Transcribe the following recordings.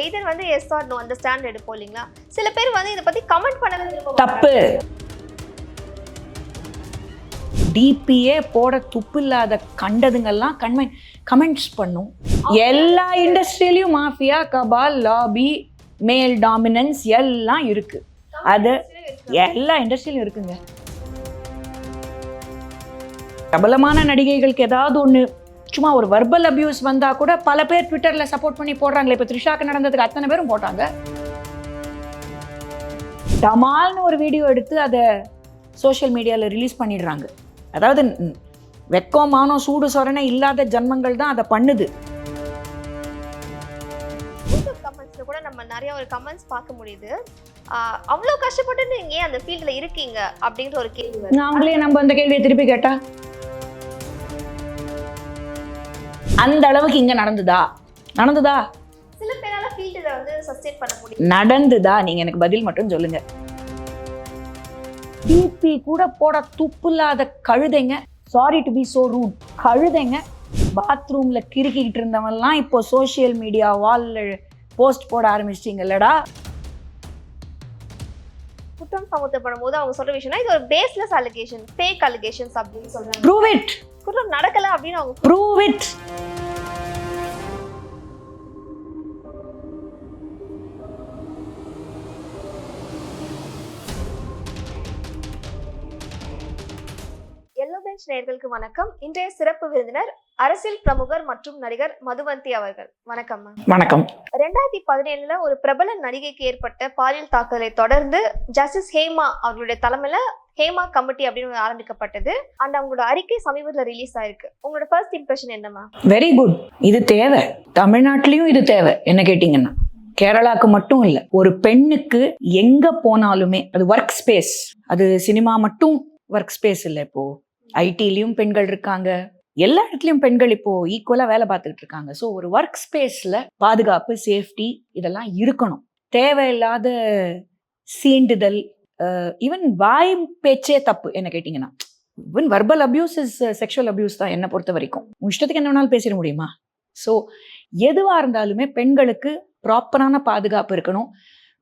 Either வந்து S R no அந்த stand எடுப்போம் இல்லைங்களா? சில பேர் வந்து இதை பத்தி கமெண்ட் விரும்ப தப்பு. டிபியே போட துப்பு இல்லாத கண்டதுங்கெல்லாம் கண்மை கமெண்ட்ஸ் பண்ணும். எல்லா இண்டஸ்ட்ரியிலையும் மாஃபியா கபால் லாபி மேல் டாமினன்ஸ் எல்லாம் இருக்கு. அது எல்லா இண்டஸ்ட்ரியிலும் இருக்குங்க. பிரபலமான நடிகைகளுக்கு ஏதாவது ஒன்று சும்மா ஒரு வர்பல் அபியூஸ் வந்தா கூட பல பேர் ட்விட்டர்ல சப்போர்ட் பண்ணி போடுறாங்களே. இப்போ த்ரிஷாக்கு நடந்ததுக்கு அத்தனை பேரும் போட்டாங்க. டமால்னு ஒரு வீடியோ எடுத்து அதை சோஷியல் மீடியாவில் ரிலீஸ் பண்ணிடுறாங்க. அதாவது வெக்கம் மானம் சூடு சொரணை இல்லாத ஜன்மங்கள் தான் அதை பண்ணுது. கூட நம்ம நிறைய ஒரு கமெண்ட்ஸ் பார்க்க முடியுது. அவ்வளோ கஷ்டப்பட்டு நீங்க ஏன் அந்த ஃபீல்ட்ல இருக்கீங்க? அப்படின்ற ஒரு கேள்வி. நாங்களே நம்ம அந்த கேள்வியை திருப்பி கேட்டா? அந்த அளவுக்கு இங்க நடந்துதா? நடந்துதா? சில பேரால ஃபீல்டில் வந்து சஸ்டெயின் பண்ண முடியும். நடந்துதா? நீங்க எனக்கு பதில் மட்டும் சொல்லுங்க. டிபி கூட போட துப்புல்லாத கழுதைங்க. Sorry to be so rude கழுதைங்க. பாத்ரூம்ல கிறுக்கிக்கிட்டு இருந்தவன்லாம் இப்போ சோஷியல் மீடியா வால்ல போஸ்ட் போட ஆரம்பிச்சிட்டீங்கல்லடா. குற்றம் சமூகப்படும் போது அவங்க சொல்ற விஷயம்னா இது ஒரு பேஸ்லெஸ் அலிகேஷன் ஃபேக் அலிகேஷன்ஸ் அப்படின்னு சொல்றாங்க. ப்ரூவ் இட் குற்றம் நடக்கல அப்படின்னு அவங்க ப்ரூவ் இட் பெஞ்ச் நேயர்களுக்கு வணக்கம். இன்றைய சிறப்பு விருந்தினர் அரசியல் பிரமுகர் மற்றும் நடிகர் மதுவந்தி அவர்கள். வணக்கம் வணக்கம். ரெண்டாயிரத்தி பதினேழுல ஒரு பிரபல நடிகைக்கு ஏற்பட்ட பாலியல் தாக்குதலை தொடர்ந்து ஜஸ்டிஸ் ஹேமா அவர்களுடைய தலைமையில ஹேமா கமிட்டி அப்படின்னு ஆரம்பிக்கப்பட்டது. அண்ட் அவங்களோட அறிக்கை சமீபத்தில் ரிலீஸ் ஆயிருக்கு. உங்களோட ஃபர்ஸ்ட் இம்ப்ரெஷன் என்ன மேம் வெரி குட் இது தேவை. தமிழ்நாட்டிலையும் இது தேவை. என்ன கேட்டிங்கன்னா கேரளாக்கு மட்டும் இல்லை ஒரு பெண்ணுக்கு எங்க போனாலுமே அது ஒர்க் ஸ்பேஸ் அது சினிமா மட்டும் ஒர்க் ஸ்பேஸ் இல்லை இப்போ. ஐடிலையும் பெண்கள் இருக்காங்க. எல்லா இடத்துலையும் பெண்கள் இப்போ ஈக்குவலா வேலை பார்த்துக்கிட்டு இருக்காங்க. ஸோ ஒரு ஒர்க் ஸ்பேஸ்ல பாதுகாப்பு சேஃப்டி இதெல்லாம் இருக்கணும். தேவையில்லாத சீண்டுதல் ஈவன் வாய் பேச்சே தப்பு என்ன கேட்டிங்கன்னா. Even verbal abuse is sexual abuse தான் என்னை பொறுத்த வரைக்கும். உன் இஷ்டத்துக்கு என்ன வேணாலும் பேசிட முடியுமா? ஸோ எதுவாக இருந்தாலுமே பெண்களுக்கு ப்ராப்பரான பாதுகாப்பு இருக்கணும்.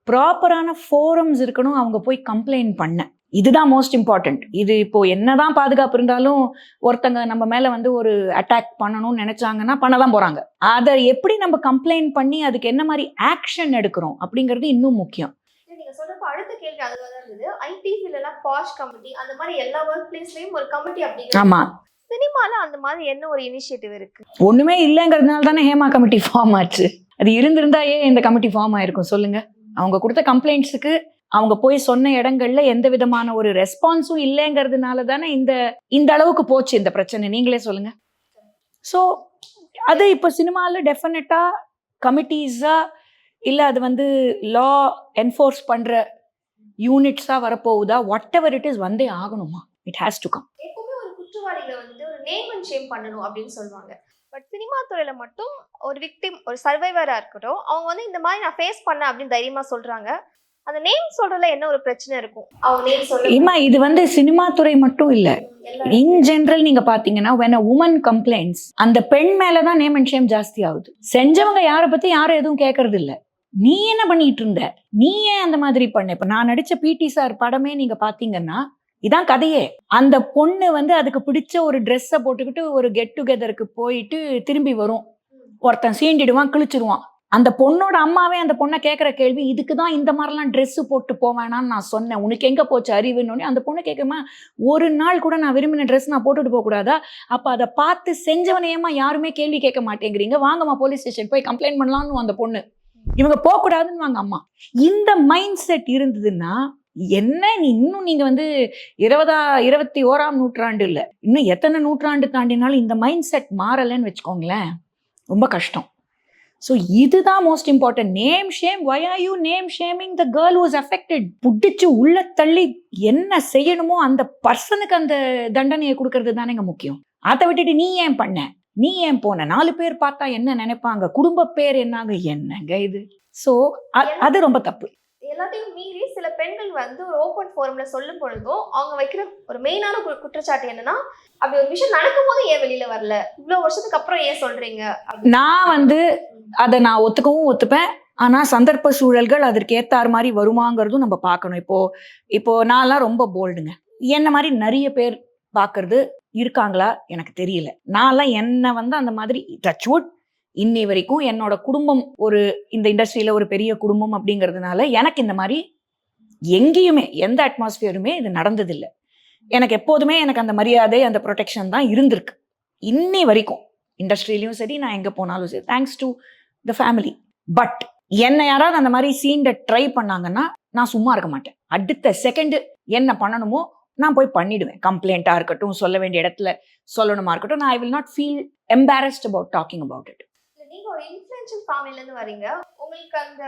ப்ராப்பரான ஃபோரம்ஸ் இருக்கணும். அவங்க போய் கம்ப்ளைண்ட் பண்ண. இதுதான் மோஸ்ட் இம்பார்ட்டன்ட் இது இப்போ என்னதான் பாதுகாப்பு இருந்தாலும் ஒருத்தங்க நம்ம மேல வந்து ஒரு அட்டாக் பண்ணணும்னு நினைச்சாங்கன்னா பண்ண தான் போறாங்க. அதை எப்படி நம்ம கம்ப்ளைண்ட் பண்ணி அதுக்கு என்ன மாதிரி ஆக்ஷன் எடுக்கிறோம் அப்படிங்கிறது இன்னும் முக்கியம். நீங்க சொல்றப்ப அடுத்த கேள்வி அதுவாக தான் இருந்தது. ஐடி ஃபீல்ட்லாம் பாஷ் கமிட்டி அந்த மாதிரி எல்லா ஒர்க் பிளேஸ்லயும் ஒரு கமிட்டி அப்படிங்கிற ஆமா. சினிமால அந்த மாதிரி என்ன ஒரு இனிஷியேட்டிவ் இருக்கு? ஒண்ணுமே இல்லைங்கிறதுனால தானே ஹேமா கமிட்டி ஃபார்ம் ஆச்சு. அது இருந்திருந்தா ஏன் இந்த கமிட்டி ஃபார்ம் ஆயிருக்கும்? சொல்லுங்க. அவங்க கொடுத்த கம்ப்ளைண்ட்ஸுக்கு அவங்க போய் சொன்ன இடங்கள்ல எந்த விதமான ஒரு ரெஸ்பான்ஸும் இல்லைங்கிறதுனால தானே இந்த இந்த அளவுக்கு போச்சு இந்த பிரச்சனை. நீங்களே சொல்லுங்க. ஸோ அது இப்போ சினிமாவில் டெஃபினட்டா கமிட்டிஸா இல்லை அது வந்து லா என்ஃபோர்ஸ் பண்ற யூனிட்ஸா வரப்போகுதா? வாட் எவர் இட் இஸ் வந்தே ஆகணுமா? இட் ஹேஸ் டு கம் எப்பவுமே ஒரு குற்றவாளிகளை வந்து ஒரு நேம் அண்ட் ஷேம் பண்ணணும் அப்படின்னு சொல்லுவாங்க. பட் சினிமா துறையில் மட்டும் ஒரு விக்டிம் ஒரு சர்வைவரா இருக்கட்டும் அவங்க வந்து இந்த மாதிரி நான் ஃபேஸ் பண்ணேன் அப்படின்னு தைரியமா சொல்றாங்க. அந்த நேம் சொல்றதுல என்ன ஒரு பிரச்சனை இருக்கும்? அவங்க நேம் சொல்ல இம்மா இது வந்து சினிமா துறை மட்டும் இல்லை. இன் ஜென்ரல் நீங்க பாத்தீங்கன்னா when a woman complains அந்த பெண் மேல தான் நேம் அண்ட் ஷேம் ஜாஸ்தி ஆகுது. செஞ்சவங்க யாரை பத்தி யாரும் எதுவும் கேட்கறது இல்ல நீ என்ன பண்ணிட்டு இருந்த? நீ ஏன் அந்த மாதிரி பண்ண? இப்ப நான் நடிச்ச பிடி சார் படமே நீங்க பாத்தீங்கன்னா இதான் கதையே. அந்த பொண்ணு வந்து அதுக்கு பிடிச்ச ஒரு ட்ரெஸ்ஸை போட்டுக்கிட்டு ஒரு கெட் டுகெதருக்கு போயிட்டு திரும்பி வரும். ஒருத்தன் சீண்டிடுவான் கிழிச்சிருவான். அந்த பொண்ணோட அம்மாவே அந்த பொண்ணை கேட்குற கேள்வி இதுக்கு தான் இந்த மாதிரிலாம் ட்ரெஸ்ஸு போட்டு போவேனான்னு நான் சொன்னேன். உனக்கு எங்கே போச்சு அறிவுன்னு அந்த பொண்ணு கேட்குமா ஒரு நாள் கூட நான் விரும்பின ட்ரெஸ் நான் போட்டுட்டு போகக்கூடாதா அப்போ அதை பார்த்து செஞ்சவனையமா யாருமே கேள்வி கேட்க மாட்டேங்கிறீங்க. வாங்கம்மா போலீஸ் ஸ்டேஷன் போய் கம்ப்ளைண்ட் பண்ணலாம்னு அந்த பொண்ணு. இவங்க போகக்கூடாதுன்னு வாங்க அம்மா. இந்த மைண்ட் செட் இருந்ததுன்னா என்ன நீ இன்னும் நீங்க வந்து இருபதா இருபத்தி ஓராம் நூற்றாண்டு இல்லை இன்னும் எத்தனை நூற்றாண்டு தாண்டினாலும் இந்த மைண்ட் செட் மாறலைன்னு வச்சுக்கோங்களேன் ரொம்ப கஷ்டம். ஸோ இதுதான் most important name shame why are you name shaming the girl was affected புடிச்சு உள்ள தள்ளி என்ன செய்யணுமோ அந்த பர்சனுக்கு அந்த தண்டனையை கொடுக்கறது தானேங்க முக்கியம். அதை விட்டுட்டு நீ ஏன் பண்ண? நீ ஏன் போன? நாலு பேர் பார்த்தா என்ன நினைப்பாங்க? குடும்ப பேர் என்னாங்க? என்னங்க இது? ஸோ அது ரொம்ப தப்பு. எல்லாத்தையும் மீறி சில பெண்கள் வந்து ஒரு ஓப்பன் ஃபோரம்ல சொல்லும் பொழுதும் அவங்க வைக்கிற ஒரு மெயினான குற்றச்சாட்டு என்னன்னா அப்படி ஒரு விஷயம் நடக்கும் போது ஏன் வெளியில வரல? இவ்வளவு வருஷத்துக்கு அப்புறம் ஏன் சொல்றீங்க? நான் வந்து அதை நான் ஒத்துக்கவும் ஒத்துப்பேன். ஆனா சந்தர்ப்ப சூழல்கள் அதற்கு ஏத்தார் மாதிரி வருமாங்கிறதும் நம்ம பார்க்கணும். இப்போ இப்போ நான்லாம் ரொம்ப போல்டுங்க என்ன மாதிரி நிறைய பேர் பார்க்கறது இருக்காங்களா? எனக்கு தெரியல. நான்லாம் என்ன வந்து அந்த மாதிரி டச் வுட் இன்னை வரைக்கும் என்னோட குடும்பம் ஒரு இந்த இண்டஸ்ட்ரியில ஒரு பெரிய குடும்பம் அப்படிங்கிறதுனால எனக்கு இந்த மாதிரி எங்கேயுமே எந்த அட்மாஸ்பியருமே இது நடந்ததில்லை. எனக்கு எப்போதுமே எனக்கு அந்த மரியாதை அந்த ப்ரொடெக்ஷன் தான் இருந்திருக்கு. இன்னை வரைக்கும் இண்டஸ்ட்ரியிலையும் சரி நான் எங்கே போனாலும் சரி thanks to the family but என்னை யாராவது அந்த மாதிரி சீண்ட ட்ரை பண்ணாங்கன்னா நான் சும்மா இருக்க மாட்டேன். அடுத்த செகண்டு என்ன பண்ணணுமோ நான் போய் பண்ணிடுவேன். கம்ப்ளைண்ட்டாக இருக்கட்டும் சொல்ல வேண்டிய இடத்துல சொல்லணுமா இருக்கட்டும் நான் I will not feel embarrassed about talking about it நீங்க ஒரு இன்ஃப்ளூயன்ஷியல் ஃபேமிலில இருந்து வரீங்க உங்களுக்கு அந்த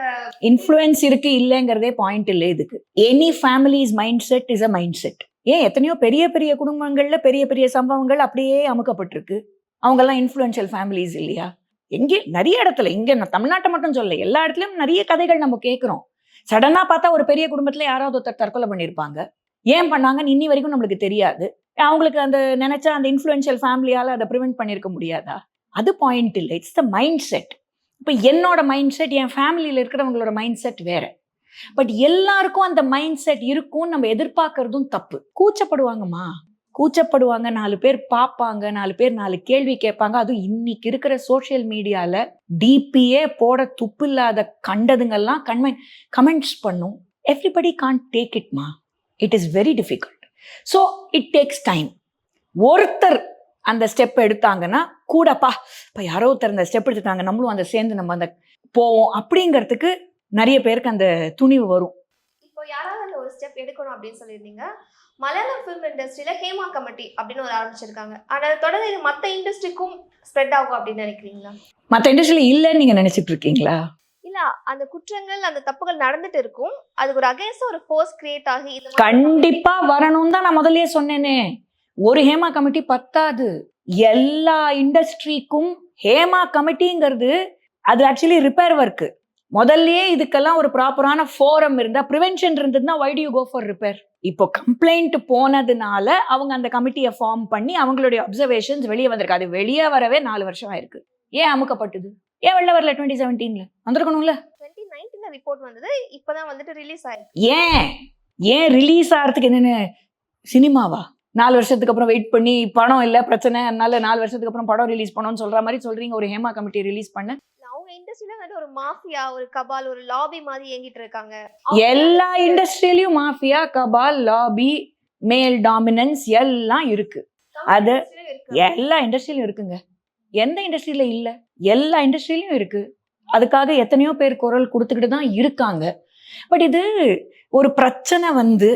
இன்ஃப்ளூயன்ஸ் இருக்கு இல்லைங்கிறதே பாயிண்ட் இல்லை இதுக்கு. Any families mindset is a mindset ஏன் எத்தனையோ பெரிய பெரிய குடும்பங்கள்ல பெரிய பெரிய சம்பவங்கள் அப்படியே அமுக்கப்பட்டிருக்கு. அவங்கெல்லாம் இன்ஃப்ளூயன்ஷியல் ஃபேமிலிஸ் இல்லையா? எங்கே? நிறைய இடத்துல. இங்க நான் தமிழ்நாட்டை மட்டும் சொல்ல எல்லா இடத்துலயும் நிறைய கதைகள் நம்ம கேட்குறோம் சடனா பார்த்தா ஒரு பெரிய குடும்பத்துல யாராவது ஒருத்தர் தற்கொலை பண்ணியிருப்பாங்க. ஏன் பண்ணாங்கன்னு இன்னி வரைக்கும் நம்மளுக்கு தெரியாது. அவங்களுக்கு அந்த நினைச்சா அந்த இன்ஃப்ளூயன்ஷியல் ஃபேமிலியால அதை ப்ரிவென்ட் பண்ணியிருக்க முடியாதா? அது பாயிண்ட் இல்லை. இட்ஸ் த மைண்ட் செட் இப்போ என்னோட மைண்ட் செட் என் ஃபேமிலியில் இருக்கிறவங்களோட மைண்ட் செட் வேற. பட் எல்லாருக்கும் அந்த மைண்ட் செட் இருக்கும்னு நம்ம எதிர்பார்க்கறதும் தப்பு. கூச்சப்படுவாங்கம்மா. கூச்சப்படுவாங்க நாலு பேர் பார்ப்பாங்க நாலு பேர் நாலு கேள்வி கேட்பாங்க. அதுவும் இன்னைக்கு இருக்கிற சோஷியல் மீடியாவில் டிபியே போட துப்பு இல்லாத கண்டதுங்கெல்லாம் கண்மை கமெண்ட்ஸ் பண்ணும். Everybody can take இட்மா it is very difficult so it takes time ஒருத்தர் அந்த ஸ்டெப் எடுத்தாங்கன்னா கூடப்பா இப்போ யாரோ ஒருத்தர் அந்த ஸ்டெப் எடுத்துட்டாங்க நம்மளும் அந்த சேர்ந்து நம்ம அந்த போவோம். அப்படிங்கிறதுக்கு நிறைய பேருக்கு அந்த துணிவு வரும். இப்போ யாராவது அந்த ஒரு ஸ்டெப் எடுக்கணும் அப்படின்னு சொல்லியிருந்தீங்க. மலையாளம் ஃபிலிம் இண்டஸ்ட்ரியில ஹேமா கமிட்டி அப்படின்னு ஒரு ஆரம்பிச்சிருக்காங்க ஆனா அது தொடர்ந்து இது மத்த இண்டஸ்ட்ரிக்கும் ஸ்ப்ரெட் ஆகும் அப்படின்னு நினைக்கிறீங்களா? மற்ற இண்டஸ்ட்ரியில் இல்லைன்னு நீங்க நினைச்சிட்டு இருக்கீங்களா? இல்ல அந்த குற்றங்கள் அந்த தப்புகள் நடந்துட்டு இருக்கும். அதுக்கு ஒரு அகைன்ஸ்ட் ஒரு ஃபோர்ஸ் கிரியேட் ஆகி கண்டிப்பா வரணும் தான் நான் முதல்லயே சொன்னேனே. ஒரு ஹேமா கமிட்டி பத்தாது. எல்லா இண்டஸ்ட்ரிக்கும் ஹேமா கமிட்டிங்கிறது அது ஆக்சுவலி ரிப்பேர் ஒர்க்கு முதல்லயே இதுக்கெல்லாம் ஒரு ப்ராப்பரான ஃபோரம் இருந்தா ப்ரிவென்ஷன் இருந்ததுன்னா why do you go for repair இப்போ கம்ப்ளைண்ட் போனதுனால அவங்க அந்த கமிட்டியை ஃபார்ம் பண்ணி அவங்களுடைய அப்சர்வேஷன்ஸ் வெளியே வந்திருக்கு. அது வெளியே வரவே நாலு வருஷம் ஆயிருக்கு. ஏன் அமுக்கப்பட்டது? ஏன் வெளில வரல டுவெண்ட்டி செவன்டீன்ல வந்திருக்கணும்ல? டுவெண்ட்டி நைன்டீன்ல ரிப்போர்ட் வந்தது இப்பதான் வந்துட்டு ரிலீஸ் ஆயிருக்கு. ஏன்? ஏன் ரிலீஸ் ஆகிறதுக்கு என்னன்னு? சினிமாவா? நாலு வருஷத்துக்கு அப்புறம் வெயிட் பண்ணி பணம் இல்லை பிரச்சனை அதனால நாலு வருஷத்துக்கு அப்புறம் படம் ரிலீஸ் பண்ணணும்னு சொல்ற மாதிரி சொல்றீங்க. ஒரு ஹேமா கமிட்டி ரிலீஸ் பண்ண. அவங்க இண்டஸ்ட்ரியில வந்து ஒரு மாஃபியா ஒரு கபால் ஒரு லாபி மாதிரி இயங்கிட்டு இருக்காங்க. எல்லா இண்டஸ்ட்ரியிலயும் மாஃபியா கபால் லாபி மேல் டாமினன்ஸ் எல்லாம் இருக்கு. அது எல்லா இண்டஸ்ட்ரியிலும் இருக்குங்க. எந்த இண்டஸ்ட்ரியில இல்ல எல்லா இண்டஸ்ட்ரியிலும் இருக்கு. அதுக்காக எத்தனையோ பேர் குரல் கொடுத்துக்கிட்டு தான் இருக்காங்க. பட் இது ஒரு பிரச்சனை வந்து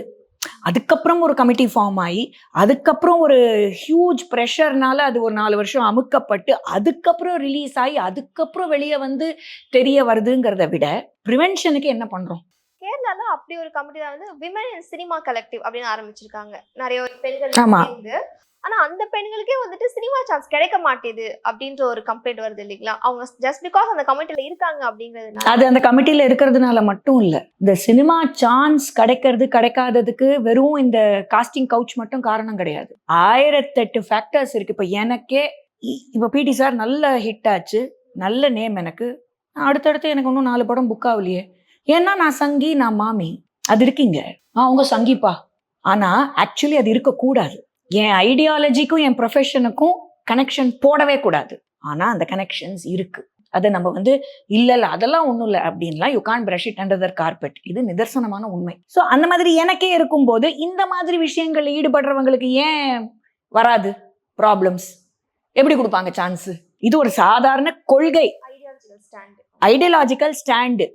அதுக்கப்புறம் ஒரு கமிட்டி ஃபார்ம் ஆகி அதுக்கப்புறம் ஒரு ஹியூஜ் ப்ரெஷர்னால அது ஒரு நாலு வருஷம் அமுக்கப்பட்டு அதுக்கப்புறம் ரிலீஸ் ஆகி அதுக்கப்புறம் வெளியே வந்து தெரிய வருதுங்கிறத விட ப்ரிவென்ஷனுக்கு என்ன பண்றோம்? கேரளால அப்படி ஒரு கமிட்டி தான் வந்து விமன் இன் சினிமா கலெக்டிவ் அப்படின்னு ஆரம்பிச்சிருக்காங்க. நிறைய பெண்கள். சேர்ந்து. ஆனா அந்த பெண்களுக்கே வந்துட்டு சினிமா சான்ஸ் கிடைக்க மாட்டேது அப்படின்ற ஒரு கம்ப்ளைண்ட் வருது இல்லைங்களா? அவங்க ஜஸ்ட் பிகாஸ் அந்த கமிட்டில இருக்காங்க அப்படிங்கிறது அது அந்த கமிட்டியில இருக்கிறதுனால மட்டும் இல்ல. இந்த சினிமா சான்ஸ் கிடைக்கிறது கிடைக்காததுக்கு வெறும் இந்த காஸ்டிங் கவுச் மட்டும் காரணம் கிடையாது. ஆயிரத்தெட்டு ஃபேக்டர்ஸ் இருக்கு. இப்ப எனக்கே இ- இப்ப பிடி சார் நல்ல ஹிட் ஆச்சு. நல்ல நேம் எனக்கு. அடுத்தடுத்து எனக்கு இன்னும் நாலு படம் புக் ஆகலையே. ஏன்னா நான் சங்கி நான் மாமி. அது இருக்கீங்க அவங்க சங்கிப்பா. ஆனா ஆக்சுவலி அது இருக்கக்கூடாது. என் ஐடியாலஜிக்கும் என் ப்ரொஃபஷனுக்கும் கனெக்ஷன் போடவே கூடாது. ஆனா அந்த கனெக்ஷன்ஸ் இருக்கு. அதை நம்ம வந்து இல்ல இல்ல அதெல்லாம் ஒண்ணும் இல்ல அப்படின்லாம் you can brush it under the carpet இது நிதர்சனமான உண்மை. சோ அந்த மாதிரி எனக்கே இருக்கும்போது இந்த மாதிரி விஷயங்கள்ல ஈடுபடுறவங்களுக்கு ஏன் வராது ப்ராப்ளம்ஸ் எப்படி கொடுப்பாங்க சான்ஸ் இது ஒரு சாதாரண கொள்கை. ஐடியாலஜிக்கல் ஸ்டாண்ட் ஐடியாலஜிக்கல் ஸ்டாண்டு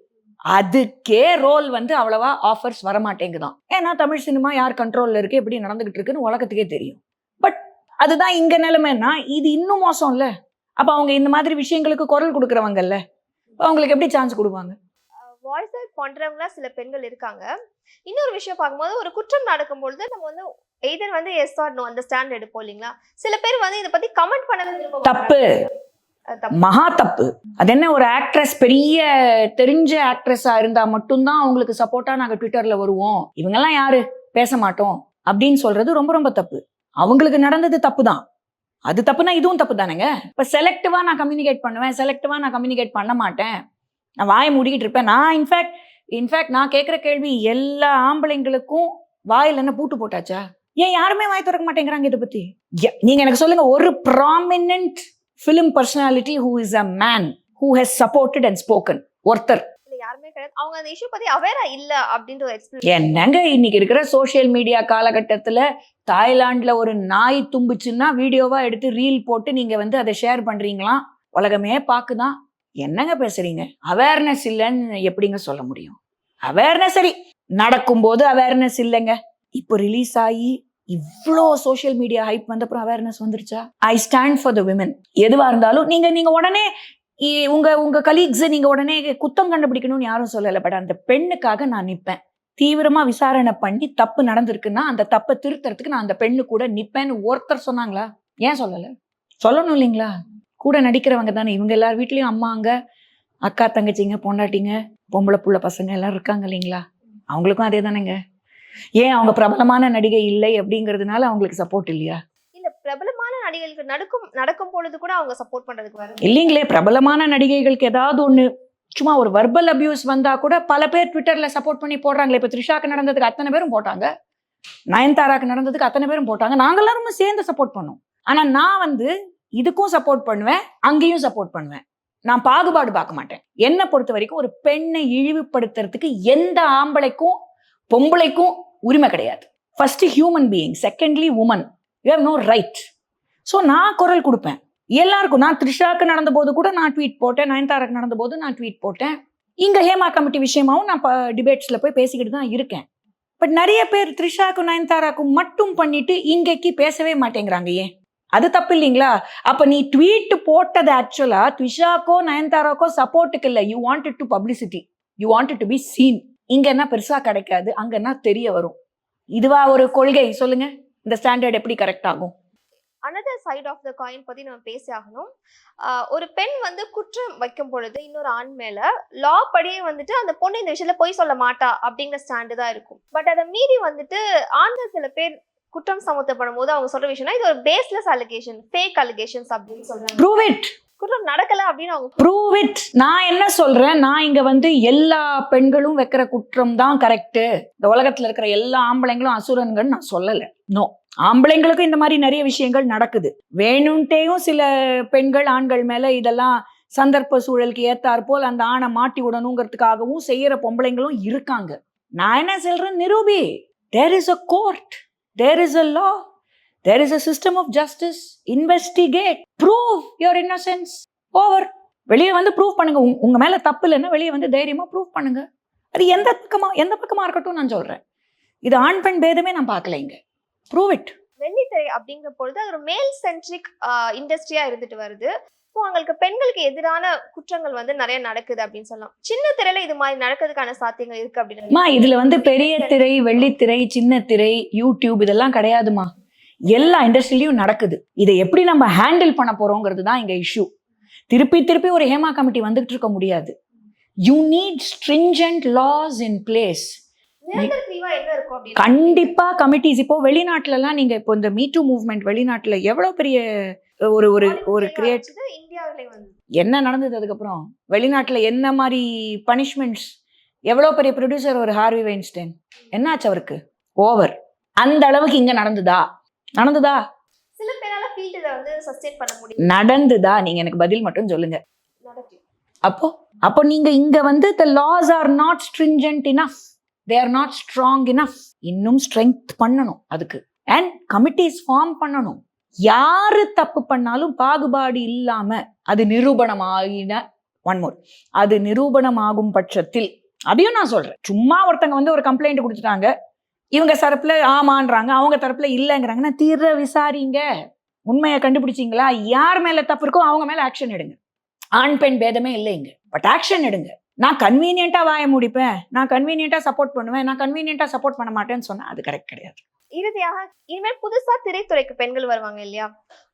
அதுக்கே ரோல் வந்து அவ்வளவா ஆஃபர்ஸ் வரமாட்டேங்குதான். ஏன்னா தமிழ் சினிமா யார் கண்ட்ரோல்ல இருக்கு எப்படி நடந்துகிட்டு இருக்குன்னு உலகத்துக்கே தெரியும். பட் அதுதான் இங்க நிலைமைன்னா இது இன்னும் மோசம் இல்ல அப்ப அவங்க இந்த மாதிரி விஷயங்களுக்கு குரல் கொடுக்குறவங்கல்ல அவங்களுக்கு எப்படி சான்ஸ் கொடுப்பாங்க? வாய்ஸ் அவுட் பண்றவங்களா சில பெண்கள் இருக்காங்க. இன்னொரு விஷயம் பார்க்கும்போது ஒரு குற்றம் நடக்கும்பொழுது நம்ம வந்து எய்தர் வந்து எஸ் ஆர் நோ அந்த ஸ்டாண்ட் எடுப்போம் இல்லைங்களா? சில பேர் வந்து இதை பத்தி கமெண்ட் மாட்டாங்க. தப்பு. மகா தப்பு. அது என்ன ஒரு ஆக்ட்ரஸ் பெரிய தெரிஞ்ச ஆக்ட்ரஸா இருந்தா மட்டும்தான் அவங்களுக்கு சப்போர்ட்டா நாங்க ட்விட்டர்ல வருவோம். இவங்கெல்லாம் யாரு? பேச மாட்டோம். அப்படின்னு சொல்றது ரொம்ப ரொம்ப தப்பு. அவங்களுக்கு நடந்தது தப்பு தான் அது தப்புனா இதுவும் தப்பு தானேங்க இப்ப செலக்டிவா நான் கம்யூனிகேட் பண்ணுவேன். செலக்டிவா நான் கம்யூனிகேட் பண்ண மாட்டேன். நான் வாயை மூடிக்கிட்டு இருப்பேன். நான் இன்ஃபேக்ட் இன்ஃபேக்ட் நான் கேட்குற கேள்வி எல்லா ஆம்பளைங்களுக்கும் வாயில் என்ன பூட்டு போட்டாச்சா? ஏன் யாருமே வாய் திறக்க மாட்டேங்கிறாங்க இதை பத்தி? ய- நீங்க எனக்கு சொல்லுங்க ஒரு prominent film personality who is a man who has supported and spoken ஒருத்தர். யாருமே கிடையாது. அவங்க அந்த இஷ்யூ பத்தி அவேரா இல்ல அப்படின்ற ஒரு என்னங்க இன்னைக்கு இருக்கிற சோஷியல் மீடியா காலகட்டத்துல தாய்லாந்துல ஒரு நாய் தும்புச்சுன்னா வீடியோவா எடுத்து ரீல் போட்டு நீங்க வந்து அதை ஷேர் பண்றீங்களாம் உலகமே பாக்குதான் என்னங்க பேசுறீங்க? அவேர்னஸ் இல்லைன்னு எப்படிங்க சொல்ல முடியும்? அவேர்னஸ் சரி நடக்கும்போது அவேர்னஸ் இல்லைங்க. இப்போ ரிலீஸ் ஆகி இவ்வளோ சோஷியல் மீடியா ஹைப் வந்தப்புறம் அவேர்னஸ் வந்துருச்சா? I stand for the women எதுவாக இருந்தாலும் நீங்கள் நீங்கள் உடனே உங்கள் உங்க உங்க நீங்கள் நீங்க உடனே குத்தம் கண்டுபிடிக்கணும்னு யாரும் சொல்லலை. பட் அந்த பெண்ணுக்காக நான் நிற்பேன் தீவிரமா விசாரணை பண்ணி தப்பு நடந்திருக்குன்னா அந்த தப்பை திருத்தறதுக்கு நான் அந்த பெண்ணு கூட நிற்பேன்னு ஒருத்தர் சொன்னாங்களா? ஏன் சொல்லலை? சொல்லணும் இல்லைங்களா? கூட நடிக்கிறவங்க தானே. இவங்க எல்லார் வீட்லேயும் அம்மாங்க அக்கா தங்கச்சிங்க பொண்டாட்டிங்க பொம்பளை புள்ள பசங்க எல்லாம் இருக்காங்க இல்லைங்களா? அவங்களுக்கும் அதே தானேங்க ஏன் அவங்க பிரபலமான நடிகை இல்லை அப்படிங்கிறதுனால அவங்களுக்கு சப்போர்ட் இல்லையா? இல்ல பிரபலமான நடிகர்களுக்கு நடக்கும் நடக்கும் பொழுது கூட அவங்க சப்போர்ட் பண்றதுக்கு வரும் இல்லைங்களே பிரபலமான நடிகைகளுக்கு ஏதாவது ஒண்ணு சும்மா ஒரு வர்பல் அபியூஸ் வந்தா கூட பல பேர் ட்விட்டர்ல சப்போர்ட் பண்ணி போடுறாங்களே. இப்ப த்ரிஷாக்கு நடந்ததுக்கு அத்தனை பேரும் போட்டாங்க. நயன்தாராக்கு நடந்ததுக்கு அத்தனை பேரும் போட்டாங்க. நாங்க எல்லாரும் சேர்ந்து சப்போர்ட் பண்ணோம். ஆனா நான் வந்து இதுக்கும் சப்போர்ட் பண்ணுவேன் அங்கேயும் சப்போர்ட் பண்ணுவேன். நான் பாகுபாடு பார்க்க மாட்டேன். என்னை பொறுத்த வரைக்கும் ஒரு பெண்ணை இழிவுபடுத்துறதுக்கு எந்த ஆம்பளைக்கும் பொம்பளைக்கும் உரிமை கிடையாது. First human being secondly woman you have no right so நான் குரல் கொடுப்பேன். எல்லாருக்கும் நான் த்ரிஷாக்கு நடந்த போது கூட நான் ட்வீட் போட்டேன் நயன்தாராக்கு நடந்த போது நான் ட்வீட் போட்டேன். இங்கே ஹேமா கமிட்டி விஷயமாவும் நான் டிபேட்ஸில் போய் பேசிக்கிட்டு தான் இருக்கேன். பட் நிறைய பேர் த்ரிஷாக்கும் நயன்தாராக்கும் மட்டும் பண்ணிட்டு இங்கேக்கு பேசவே மாட்டேங்கிறாங்க ஏன்? அது தப்பு இல்லைங்களா? அப்போ நீ ட்வீட் போட்டது ஆக்சுவலாக த்ரிஷாக்கோ நயன்தாராக்கோ சப்போர்ட்டுக்கு இல்லை. You wanted to publicity you wanted to be seen இங்க என்ன பெருசா கிடைக்காது அங்க என்ன தெரிய வரும்? இதுவா ஒரு கொள்கை சொல்லுங்க. இந்த ஸ்டாண்டர்ட் எப்படி கரெக்ட் ஆகும்? Another side of the coin பத்தி நம்ம பேசி ஆகணும். ஒரு பெண் வந்து குற்றம் வைக்கும் பொழுது இன்னொரு ஆண் மேல லா படியே வந்துட்டு அந்த பொண்ணு இந்த விஷயத்துல பொய் சொல்ல மாட்டா அப்படிங்கிற ஸ்டாண்டு தான் இருக்கும். பட் அதை மீறி வந்துட்டு ஆண்கள் சில பேர் குற்றம் சமத்தப்படும் போது அவங்க சொல்ற விஷயம்னா இது ஒரு பேஸ்லெஸ் அலிகேஷன் ஃபேக் அலிகேஷன்ஸ் அப்படின்னு சொல்றாங்க. ப்ரூவ் இட் குற்றம் நடக்கல அப்படின்னு அவங்க ப்ரூவ் இட் நான் என்ன சொல்றேன்? நான் இங்க வந்து எல்லா பெண்களும் வைக்கிற குற்றம் தான் கரெக்ட் இந்த உலகத்துல இருக்கிற எல்லா ஆம்பளைங்களும் அசுரன்கள் நான் சொல்லல. நோ ஆம்பளைங்களுக்கும் இந்த மாதிரி நிறைய விஷயங்கள் நடக்குது. வேணும்ட்டேயும் சில பெண்கள் ஆண்கள் மேல இதெல்லாம் சந்தர்ப்ப சூழலுக்கு ஏத்தாற்போல் அந்த ஆணை மாட்டி விடணுங்கிறதுக்காகவும் செய்யற பொம்பளைங்களும் இருக்காங்க. நான் என்ன சொல்றேன்? நிரூபி there is a court there is a law there is a system of justice investigate prove your innocence over வெளியே வந்து ப்ரூவ் பண்ணுங்க. உங்க- உங்க மேல தப்பு இல்லைன்னா வெளியே வந்து தைரியமா ப்ரூவ் பண்ணுங்க. அது எந்த பக்கமா எந்த பக்கமா இருக்கட்டும் நான் சொல்றேன். இது ஆண் பெண் பேதமே நான் பார்க்கல இங்க. ப்ரூவ் இட் வெள்ளித்திரை அப்படிங்கிற பொழுது அது ஒரு மேல் சென்ட்ரிக் இண்டஸ்ட்ரியா இருந்துட்டு வருது. ஸோ அவங்களுக்கு பெண்களுக்கு எதிரான குற்றங்கள் வந்து நிறைய நடக்குது அப்படின்னு சொல்லலாம். சின்ன திரையில இது மாதிரி நடக்கிறதுக்கான சாத்தியங்கள் இருக்கு அப்படின்னு இதுல வந்து பெரிய திரை வெள்ளித்திரை சின்ன திரை யூடியூப் இதெல்லாம் கிடையாதுமா? எல்லா இண்டஸ்ட்ரியிலையும் நடக்குது. இதை எப்படி நம்ம ஹேண்டில் பண்ண போறோங்கிறது தான் இங்க இஷ்யூ திருப்பி திருப்பி ஒரு ஹேமா கமிட்டி வந்துகிட்டு இருக்க முடியாது. You need stringent laws in place கண்டிப்பா கமிட்டிஸ் இப்போ வெளிநாட்டுல எல்லாம் நீங்க இப்போ இந்த மீட்டூ மூவ்மெண்ட் வெளிநாட்டுல எவ்வளவு பெரிய ஒரு ஒரு ஒரு கிரியேட் என்ன நடந்தது அதுக்கப்புறம்? வெளிநாட்டுல என்ன மாதிரி பனிஷ்மெண்ட்ஸ் எவ்வளவு பெரிய ப்ரொடியூசர் ஒரு ஹார்வி வெயின்ஸ்டைன் என்னாச்சு அவருக்கு? ஓவர் அந்த அளவுக்கு இங்க நடந்துதா? நடந்துதா? சில பேரால ஃபீல்டுல வந்து சஸ்டெயின் பண்ண முடியும் நடந்துதா? நீங்க எனக்கு பதில் மட்டும் சொல்லுங்க. அப்போ அப்போ நீங்க இங்க வந்து the laws are not stringent enough. They are not strong enough. இன்னும் ஸ்ட்ரென்த் பண்ணணும் அதுக்கு. அண்ட் கமிட்டிஸ் ஃபார்ம் பண்ணணும். யாரு தப்பு பண்ணாலும் பாகுபாடு இல்லாம அது நிரூபணமாகின ஒன் மோர் அது நிரூபணமாகும் பட்சத்தில் அதையும் நான் சொல்றேன். சும்மா ஒருத்தங்க வந்து ஒரு கம்ப்ளைண்ட் கொடுத்துட்டாங்க. இவங்க தரப்புல ஆமான்றாங்க அவங்க தரப்புல இல்லைங்கிறாங்கன்னா தீர விசாரிங்க. உண்மையை கண்டுபிடிச்சிங்களா? யார் மேல தப்பு இருக்கோ அவங்க மேல ஆக்ஷன் எடுங்க. ஆண் பெண் பேதமே இல்லைங்க. பட் ஆக்ஷன் எடுங்க. நான் கன்வீனியன்ட்டா வாய முடிப்பேன். நான் கன்வீனியன்ட்டா சப்போர்ட் பண்ணுவேன். நான் கன்வீனியன்ட்டா சப்போர்ட் பண்ண மாட்டேன்னு சொன்னா அது கரெக்ட் கிடையாது. இறுதியாக இனிமேல் புதுசா திரைத்துறைக்கு பெண்கள் வருவாங்க இல்லையா?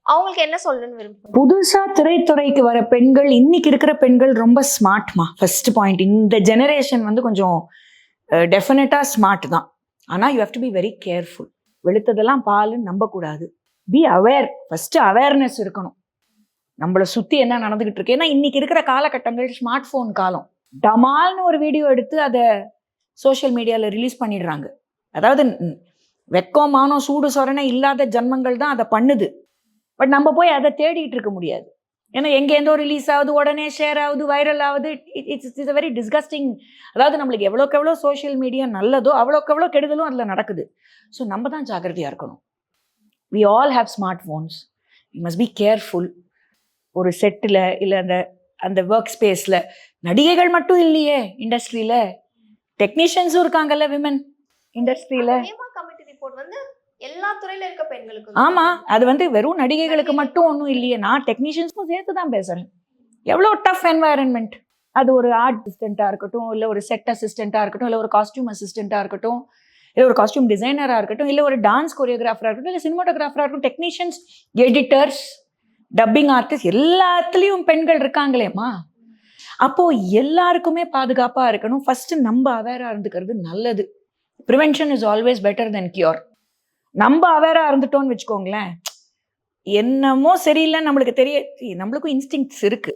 அவங்களுக்கு என்ன சொல்லணும்னு விரும்புறேன் புதுசா திரைத்துறைக்கு வர பெண்கள் இன்னைக்கு இருக்கிற பெண்கள் ரொம்ப ஸ்மார்ட்மா ஃபர்ஸ்ட் பாயிண்ட் இந்த ஜெனரேஷன் வந்து கொஞ்சம் டெஃபினட்டா ஸ்மார்ட் தான். ஆனால் you have to be very careful வெளுத்ததெல்லாம் பாலுன்னு நம்பக்கூடாது. பி அவேர் ஃபஸ்ட்டு அவேர்னஸ் இருக்கணும். நம்மளை சுற்றி என்ன நடந்துக்கிட்டு இருக்கு? ஏன்னா இன்னைக்கு இருக்கிற காலகட்டங்கள் ஸ்மார்ட் ஃபோன் காலம். டமால்னு ஒரு வீடியோ எடுத்து அதை சோஷியல் மீடியாவில் ரிலீஸ் பண்ணிடுறாங்க. அதாவது ம், வெக்கம் மானம் சூடு சொரணை இல்லாத ஜன்மங்கள் தான் அதை பண்ணுது. பட் நம்ம போய் அதை தேடிட்டு இருக்க முடியாது. ஏன்னா எங்கேருந்தோ ரிலீஸ் ஆகுது உடனே ஷேர் ஆகுது வைரல் ஆகுது. இட்ஸ் இட்ஸ் வெரி டிஸ்கஸ்டிங் அதாவது நம்மளுக்கு எவ்வளோக்கு எவ்வளோ சோஷியல் மீடியா நல்லதோ அவ்வளோக்கு எவ்வளோ கெடுதலும் அதில் நடக்குது. ஸோ நம்ம தான் ஜாகிரதையாக இருக்கணும். We all have smart phones you must be careful ஒரு செட்டில் இல்லை அந்த அந்த ஒர்க் ஸ்பேஸில் நடிகைகள் மட்டும் இல்லையே இண்டஸ்ட்ரியில் டெக்னீஷியன்ஸும் இருக்காங்கல்ல விமன் இண்டஸ்ட்ரியில் ரிப்போர்ட் வந்து எல்லா துறையில இருக்க பெண்களுக்கு ஆமா அது வந்து வெறும் நடிகைகளுக்கு மட்டும் ஒன்றும் இல்லையே. நான் டெக்னீஷியன்ஸ்க்கும் சேர்த்து தான் பேசுறேன். எவ்வளோ டஃப் என்வாயரன்மெண்ட் அது ஒரு ஆர்ட் அசிஸ்டண்ட்டாக இருக்கட்டும் இல்லை ஒரு செட் அசிஸ்டண்ட்டாக இருக்கட்டும் இல்லை ஒரு காஸ்டியூம் அசிஸ்டண்ட்டாக இருக்கட்டும் இல்லை ஒரு காஸ்டியூம் டிசைனராக இருக்கட்டும் இல்லை ஒரு டான்ஸ் கொரியோகிராஃபராக இருக்கட்டும் இல்லை சினிமாட்டோகிராஃபராக இருக்கட்டும் டெக்னீஷியன்ஸ் எடிட்டர்ஸ் டப்பிங் ஆர்டிஸ்ட் எல்லாத்துலேயும் பெண்கள் இருக்காங்களேம்மா. அப்போ எல்லாருக்குமே பாதுகாப்பாக இருக்கணும். ஃபர்ஸ்ட் நம்ம அவேராக இருந்துக்கிறது நல்லது. Prevention is always better than cure நம்ம அவேராக இருந்துட்டோம்னு வச்சுக்கோங்களேன் என்னமோ சரியில்லை நம்மளுக்கு தெரிய நம்மளுக்கும் இன்ஸ்டிங்ஸ் இருக்கு.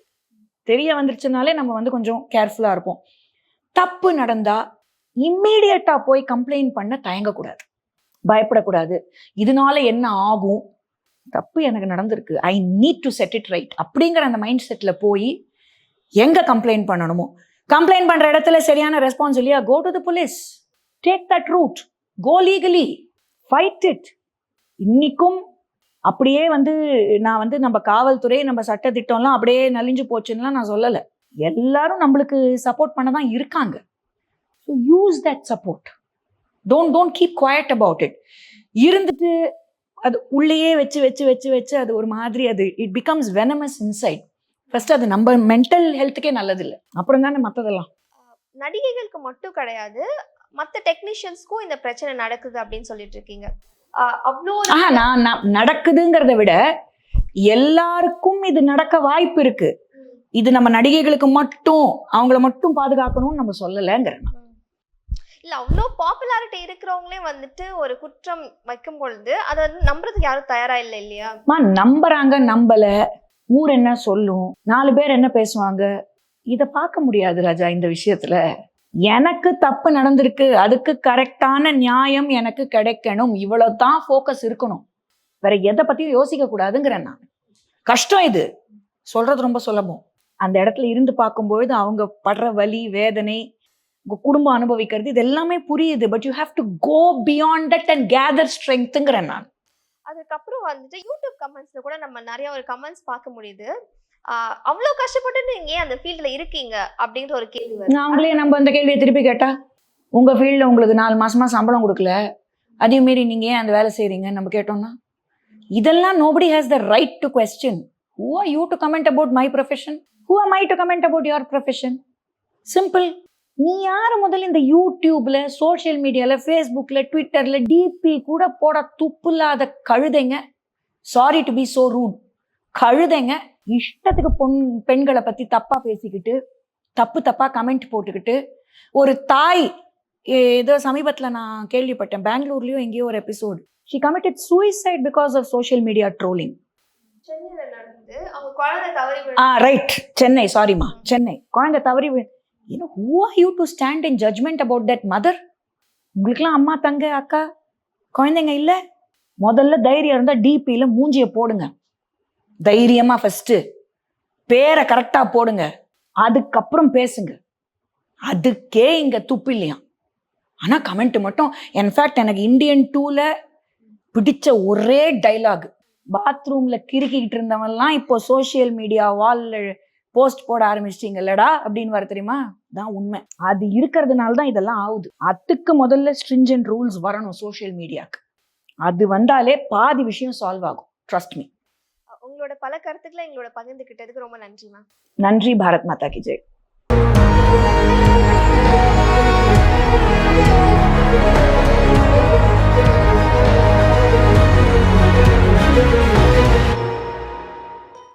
தெரிய வந்துருச்சுனாலே நம்ம வந்து கொஞ்சம் கேர்ஃபுல்லாக இருப்போம். தப்பு நடந்தா இம்மீடியட்டா போய் கம்ப்ளைண்ட் பண்ண தயங்கக்கூடாது. பயப்படக்கூடாது. இதனால என்ன ஆகும்? தப்பு எனக்கு நடந்திருக்கு. I need to set it right அப்படிங்கிற அந்த மைண்ட் செட்டில் போய் எங்கே கம்ப்ளைண்ட் பண்ணணுமோ? கம்ப்ளைண்ட் பண்ணுற இடத்துல சரியான ரெஸ்பான்ஸ் இல்லையா? Go to the police take that route go legally fight it இன்னைக்கும் அப்படியே வந்து நான் வந்து நம்ம காவல்துறை நம்ம சட்டத்திட்டம்லாம் அப்படியே நலிஞ்சு போச்சுன்னுலாம் நான் சொல்லலை. எல்லாரும் நம்மளுக்கு சப்போர்ட் பண்ண தான் இருக்காங்க. So use that support don't don't keep quiet about it இருந்துட்டு அது உள்ளேயே வச்சு வச்சு வச்சு வச்சு அது ஒரு மாதிரி அது it becomes venomous inside first அது நம்ம மென்டல் ஹெல்த்துக்கே நல்லதில்லை. அப்புறம் தானே மற்றதெல்லாம் நடிகைகளுக்கு மட்டும் கிடையாது. மத்த டெக்னீஷியன்ஸ்க்கும் இந்த பிரச்சனை நடக்குது அப்படின்னு சொல்லிட்டு இருக்கீங்க அவ்வளோ நான் நடக்குதுங்கிறத விட எல்லாருக்கும் இது நடக்க வாய்ப்பு இருக்கு. இது நம்ம நடிகைகளுக்கு மட்டும் அவங்கள மட்டும் பாதுகாக்கணும்னு நம்ம சொல்லலைங்கிறேன். இல்ல அவ்வளோ பாப்புலாரிட்டி இருக்கிறவங்களே வந்துட்டு ஒரு குற்றம் வைக்கும் பொழுது அதை வந்து நம்புறதுக்கு யாரும் தயாரா இல்லை இல்லையா? நம்புறாங்க நம்பல. ஊர் என்ன சொல்லும்? நாலு பேர் என்ன பேசுவாங்க? இத பார்க்க முடியாது ராஜா இந்த விஷயத்துல. எனக்கு தப்பு நடந்திருக்கு அதுக்கு கரெக்டான நியாயம் எனக்கு கிடைக்கணும். இவ்வளவுதான் ஃபோக்கஸ் இருக்கணும். வேற எதை பத்தியும் யோசிக்க கூடாதுங்கிறேன் நான். கஷ்டம் இது. சொல்றது ரொம்ப சுலபம். அந்த இடத்துல இருந்து பார்க்கும்பொழுது அவங்க படுற வலி வேதனை உங்க குடும்பம் அனுபவிக்கிறது இது எல்லாமே புரியுது. But you have to go beyond that and gather ஸ்ட்ரென்த்துங்கிறேன் நான். அதுக்கப்புறம் வந்துட்டு யூடியூப் கமெண்ட்ஸ்ல கூட நம்ம நிறைய ஒரு கமெண்ட்ஸ் பார்க்க முடியுது. அவ்வளவு அவ்வளோ கஷ்டப்பட்டு நீங்க ஏன் அந்த ஃபீல்ட்ல இருக்கீங்க? அப்படின்ற ஒரு கேள்வி வருது. நாங்களே நம்ம அந்த கேள்வியை திருப்பி கேட்டா உங்க ஃபீல்டில் உங்களுக்கு நாலு மாசமா சம்பளம் கொடுக்கல அதையும் மீறி நீங்க ஏன் அந்த வேலை செய்றீங்க நம்ம கேட்டோம்னா இதெல்லாம் nobody has the right to question who are you to comment about my profession who are my to comment about your profession simple நீ யார் முதல்ல இந்த யூடியூப்ல சோஷியல் மீடியால ஃபேஸ்புக்ல ட்விட்டர்ல டிபி கூட போட துப்பில்லாத கழுதைங்க. Sorry to be so rude கழுதைங்க இஷ்டத்துக்கு பொன் பெண்களை பத்தி தப்பா பேசிக்கிட்டு தப்பு தப்பா கமெண்ட் போட்டுக்கிட்டு ஒரு தாய் ஏதோ சமீபத்தில் நான் கேள்விப்பட்டேன். பெங்களூர்லயும் எங்கேயோ ஒரு episode she committed suicide because of social media trolling ah right Chennai சாரிம்மா சென்னை. குழந்தை தவறி you know who are you to stand in judgment about that mother உங்களுக்குலாம் அம்மா தங்க அக்கா குழந்தைங்க இல்லை? முதல்ல தைரியம் இருந்தால் டிபியில் மூஞ்சிய போடுங்க. தைரியமா ஃபர்ஸ்ட் பேரை கரெக்டாக போடுங்க. அதுக்கப்புறம் பேசுங்க. அதுக்கே இங்க துப்பு இல்லையா? ஆனா கமெண்ட் மட்டும் இன்ஃபேக்ட் எனக்கு இந்தியன் டூல பிடிச்ச ஒரே டைலாக் பாத்ரூம்ல கிறுக்கிக்கிட்டு இருந்தவன்லாம் இப்போ சோஷியல் மீடியா வால்ல போஸ்ட் போட ஆரம்பிச்சிட்டீங்கல்லடா அப்படின்னு வர தெரியுமா? தான் உண்மை. அது இருக்கிறதுனால தான் இதெல்லாம் ஆகுது. அதுக்கு முதல்ல ஸ்ட்ரிஞ்சன் ரூல்ஸ் வரணும் சோஷியல் மீடியாக்கு அது வந்தாலே பாதி விஷயம் சால்வ் ஆகும். ட்ரஸ்ட் மீ உங்களோட பல கருத்துக்களை எங்களோட பகிர்ந்துகிட்டதுக்கு ரொம்ப நன்றி மேம் நன்றி பாரத் மாதா கி ஜெய்.